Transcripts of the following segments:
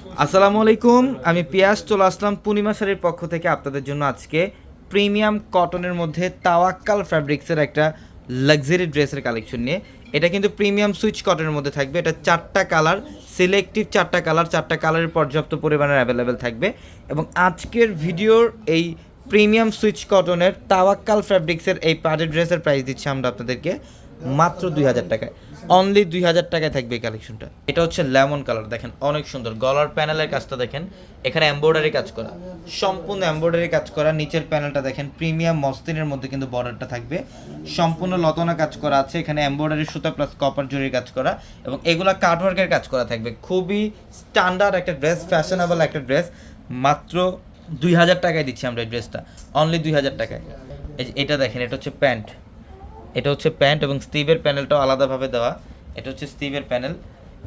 আসসালামু আলাইকুম, আমি পিয়াস, চলে আসলাম পূর্ণিমা শাড়ির পক্ষ থেকে আপনাদের জন্য আজকে প্রিমিয়াম কটনের মধ্যে তাওয়াক্কাল ফ্যাব্রিক্সের একটা লাক্সারি ড্রেসের কালেকশন নিয়ে। এটা কিন্তু প্রিমিয়াম সুইচ কটনের মধ্যে থাকবে। এটা চারটা কালার সিলেক্টিভ চারটা কালার, চারটা কালারের পর্যাপ্ত পরিমাণের অ্যাভেলেবেল থাকবে। এবং আজকের ভিডিওর এই প্রিমিয়াম সুইচ কটনের তাওয়াক্কাল ফ্যাব্রিক্সের এই পার্টি ড্রেসের প্রাইস দিচ্ছি আমরা আপনাদেরকে। মাত্র দুই হাজার টাকায়। অনলি দুই হাজার টাকায় থাকবে এই কালেকশনটা এটা হচ্ছে লেমন কালার দেখেন অনেক সুন্দর। গলার প্যানেলের কাজটা দেখেন, এখানে এমব্রয়ডারি কাজ করা। সম্পূর্ণ এমব্রয়ডারি কাজ করা। নিচের প্যানেলটা দেখেন প্রিমিয়াম মস্তিনের মধ্যে কিন্তু বর্ডারটা থাকবে। সম্পূর্ণ লতনা কাজ করা আছে, এখানে এমব্রয়ডারি সুতা প্লাস কপার জরির কাজ করা এবং এগুলা কাটওয়ার্কের কাজ করা থাকবে। খুবই স্ট্যান্ডার্ড একটা ড্রেস ফ্যাশনেবল একটা ড্রেস মাত্র দুই হাজার টাকায় দিচ্ছি আমরা এই ড্রেসটা অনলি দুই হাজার টাকায়। এটা দেখেন, এটা হচ্ছে প্যান্ট। এটা হচ্ছে প্যান্ট এবং স্টিভের প্যানেলটাও আলাদাভাবে দেওয়া। এটা হচ্ছে স্টিভের প্যানেল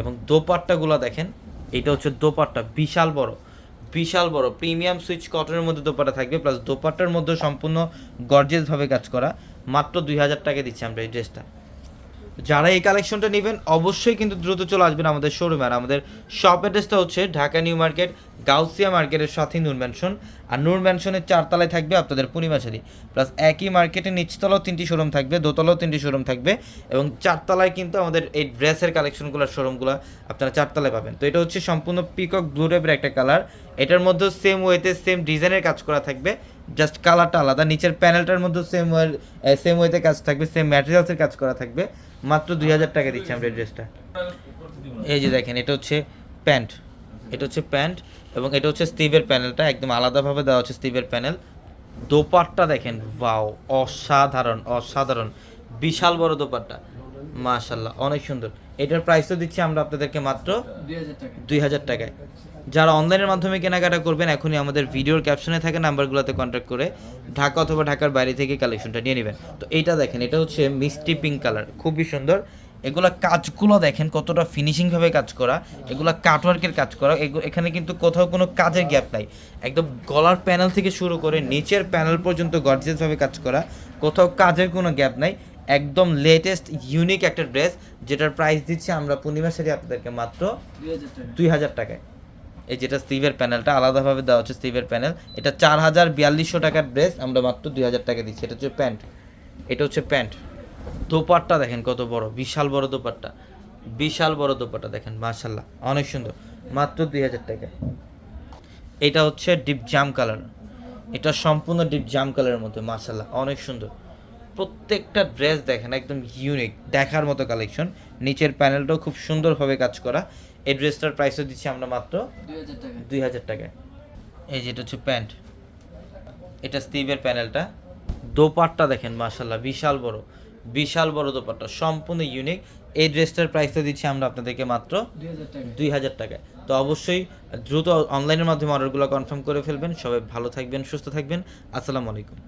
এবং দোপাট্টাগুলো দেখেন, এটা হচ্ছে দোপাট্টা, বিশাল বড় বিশাল বড়, প্রিমিয়াম সুইচ কটনের মধ্যে দোপাট্টা থাকবে প্লাস দোপাট্টার মধ্যে সম্পূর্ণ গর্জেসভাবে কাজ করা। মাত্র দুই হাজার টাকা দিচ্ছি আমরা এই ড্রেসটা। যারা এই কালেকশনটা নেবেন, অবশ্যই কিন্তু দ্রুত চলে আসবেন আমাদের শোরুমে আর আমাদের শপ অ্যাড্রেসটা হচ্ছে ঢাকা নিউ মার্কেট গাউসিয়া মার্কেটের সাথে নূর ম্যানশন আর নূর ম্যানশনের চারতলায় থাকবে আপনাদের পূর্ণিমাশারি প্লাস একই মার্কেটে নিচতলাও তিনটি শোরুম থাকবে, দোতলাও তিনটি শোরুম থাকবে এবং চারতলায় কিন্তু আমাদের এই ড্রেসের কালেকশনগুলোর শোরুমগুলো আপনারা চারতলায় পাবেন। তো এটা হচ্ছে সম্পূর্ণ পিকক ব্লু টাইপের একটা কালার এটার মধ্যে সেম ওয়েতে সেম ডিজাইনের কাজ করা থাকবে। জাস্ট কালারটা আলাদা। নিচের প্যানেলটার মধ্যে সেম ওয়ে সেম ওয়েতে কাজ থাকবে সেম ম্যাটেরিয়ালসের কাজ করা থাকবে। মাত্র দুই হাজার টাকা দিচ্ছি আমরা ড্রেসটা এই যে দেখেন, এটা হচ্ছে প্যান্ট। এটা হচ্ছে প্যান্ট এবং এটা হচ্ছে স্টিভের প্যানেলটা, একদম আলাদাভাবে দেওয়া হচ্ছে স্টিভের প্যানেল। দোপাট্টা দেখেন বাও অসাধারণ অসাধারণ, বিশাল বড় দোপাট্টা মাশাল্লাহ অনেক সুন্দর। এটার প্রাইসও দিচ্ছি আমরা আপনাদেরকে মাত্র দুই হাজার টাকায়। যারা অনলাইনের মাধ্যমে কেনাকাটা করবেন, এখনই আমাদের ভিডিওর ক্যাপশনে থাকা নাম্বারগুলোতে কন্ট্যাক্ট করে ঢাকা অথবা ঢাকার বাইরে থেকে কালেকশনটা নিয়ে নেবেন। তো এটা দেখেন, এটা হচ্ছে মিষ্টি পিঙ্ক কালার খুবই সুন্দর। এগুলা কাজগুলো দেখেন কতটা ফিনিশিংভাবে কাজ করা এগুলা কাটওয়ার্কের কাজ করা এখানে কিন্তু কোথাও কোনো কাজের গ্যাপ নাই। একদম গলার প্যানেল থেকে শুরু করে নিচের প্যানেল পর্যন্ত গর্জিয়াসভাবে কাজ করা কোথাও কাজের কোনো গ্যাপ নাই। একদম লেটেস্ট ইউনিক একটা ড্রেস যেটার প্রাইস দিচ্ছি আমরা পূর্ণিমা শাড়ি আপনাদেরকে মাত্র দুই হাজার দুই হাজার টাকায়। এই যেটা স্টিভের প্যানেলটা আলাদাভাবে দেওয়া হচ্ছে স্টিভের প্যানেল এটা চার হাজার বিয়াল্লিশশো টাকার ড্রেস আমরা মাত্র দুই হাজার টাকা দিচ্ছি। এটা হচ্ছে প্যান্ট। এটা হচ্ছে প্যান্ট। দোপাট্টা দেখেন কত বড় বিশাল বড় দোপাট্টা। বিশাল বড় দোপাট্টা দেখেন মাশাল্লাহ অনেক সুন্দর। মাত্র দুই হাজার টাকায় এটা হচ্ছে ডিপ জাম কালার। এটা সম্পূর্ণ ডিপ জাম কালারের মধ্যে মাশাল্লাহ অনেক সুন্দর। প্রত্যেকটা ড্রেস দেখেন একদম ইউনিক দেখার মতো কালেকশন নিচের প্যানেলটাও খুব সুন্দরভাবে কাজ করা। এই ড্রেসটার প্রাইসও দিচ্ছি আমরা মাত্র দুই হাজার টাকা। দুই হাজার টাকায়। এই যেটা হচ্ছে প্যান্ট। এটা স্টিভের প্যানেলটা। দোপাট্টা দেখেন মাশাল্লাহ বিশাল বড়। বিশাল বড় দোপাট্টা সম্পূর্ণ ইউনিক এই ড্রেসটার প্রাইসটা দিচ্ছি আমরা আপনাদেরকে মাত্র দুই হাজার টাকা টাকায়। তো অবশ্যই দ্রুত অনলাইনের মাধ্যমে অর্ডারগুলো কনফার্ম করে ফেলবেন। সবাই ভালো থাকবেন সুস্থ থাকবেন। আসসালামু আলাইকুম।